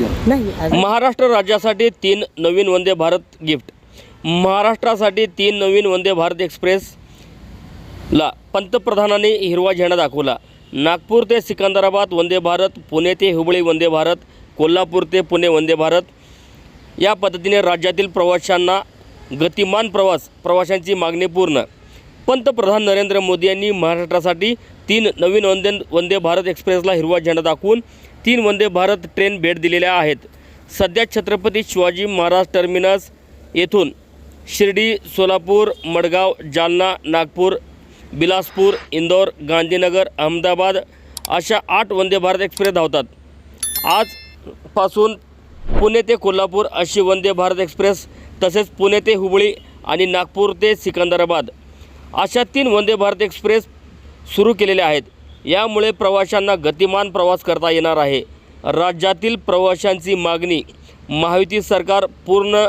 नाही महाराष्ट्र राज्यासाठी तीन नवीन वंदे भारत गिफ्ट. महाराष्ट्रासाठी तीन नवीन वंदे भारत एक्सप्रेसला पंतप्रधानांनी हिरवा झेंडा दाखवला. नागपूर ते सिकंदराबाद वंदे भारत पुणे ते हुबळी वंदे भारत कोल्हापूर ते पुणे वंदे भारत. या पद्धतीने राज्यातील प्रवाशांना गतिमान प्रवास प्रवाशांची मागणी पूर्ण. पंतप्रधान नरेंद्र मोदी यांनी महाराष्ट्रासाठी तीन नवीन वंदे वंदे भारत एक्सप्रेसला हिरवा झेंडा दाखवून तीन वंदे भारत ट्रेन भेट दिलेल्या आहेत. सध्या छत्रपती शिवाजी महाराज टर्मिनस येथून शिर्डी सोलापूर मडगाव जालना नागपूर बिलासपूर इंदौर गांधीनगर अहमदाबाद अशा आठ वंदे भारत एक्सप्रेस धावतात. आजपासून पुणे ते कोल्हापूर अशी वंदे भारत एक्सप्रेस तसेच पुणे ते हुबळी आणि नागपूर ते सिकंदराबाद अशा तीन वंदे भारत एक्सप्रेस सुरू केलेल्या आहेत. यामुळे प्रवाशांना गतिमान प्रवास करता येणार आहे. राज्यातील प्रवाशांची मागणी महायुती सरकार पूर्ण